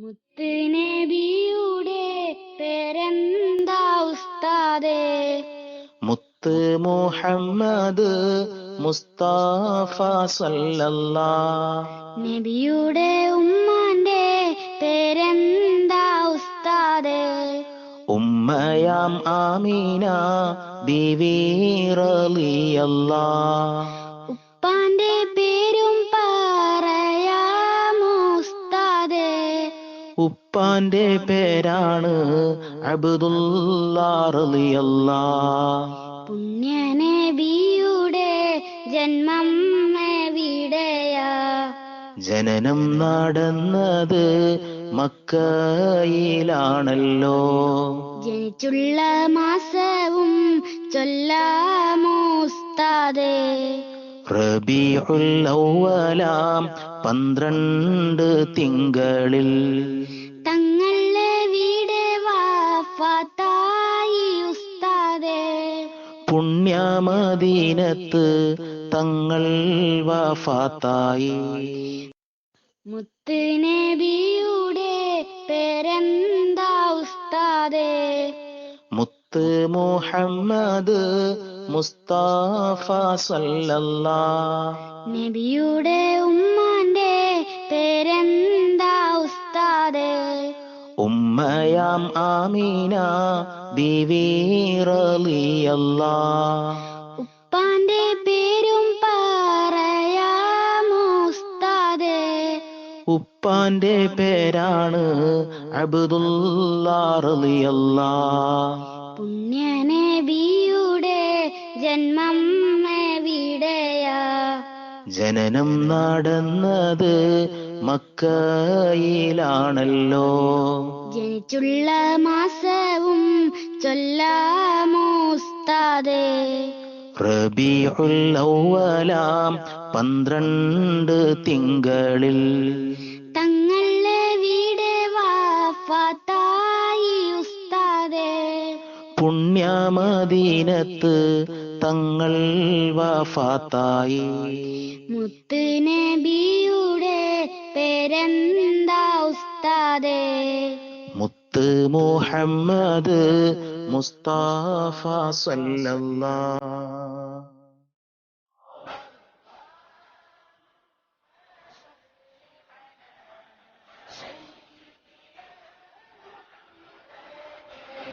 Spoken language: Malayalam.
മുത്ത് നബിയുടെ പേരെന്താ ഉസ്താദേ? മുത്ത് മുഹമ്മദ് മുസ്താഫ സല്ലല്ലാ നബിയുടെ ഉമ്മാന്റെ പേരെന്താ ഉസ്താദേ? ഉമ്മയാം ആമീന ബിവി റളിയല്ലാ ഉപ്പാന്റെ പേരും ഉപ്പാന്റെ പേരാണ് അബ്ദുല്ലാ പുണ്യനബിയുടെ പുണ്യ നബിയുടെ ജന്മം എവിടെയാ? ജനനം നടന്നത് മക്കയിലാണല്ലോ. ജനിച്ചുള്ള മാസവും ചൊല്ലാമോ ഔവലാം പന്ത്രണ്ട് തിങ്കളിൽ. തങ്ങളെ വീട് വാഫാത്തായി പുണ്യമദീനത്ത് തങ്ങൾ വഫാത്തായി. മുത്ത് മുത്ത് മുഹമ്മദ് മുസ്താഫ സല്ലല്ലാ. നബിയുടെ ഉമ്മാന്റെ പേരെന്താ ഉസ്താദേ? ഉമ്മയാം ആമീന ദിവീറിയല്ല റളിയല്ലാ. ഉപ്പാന്റെ പേരും പറയാമോ ഉസ്താദേ? ഉപ്പാന്റെ പേരാണ് അബ്ദുല്ലാ റളിയല്ലാ. പുണ്യ നബിയുടെ ജന്മം എവിടെയാ ജനനം നടന്നത് മക്കയിലാണല്ലോ. ജനിച്ചുള്ള മാസവും ചൊല്ലാമോസ്താതെ റബിയുള്ള പന്ത്രണ്ട് തിങ്കളിൽ. പുണ്യമദീനത്ത് തങ്ങൾ വഫാത്തായി. മുത്ത് നബിയുടെ പേരെന്താ ഉസ്താദേ? മുത്ത് മുഹമ്മദ് മുസ്താഫ സല്ലല്ലാ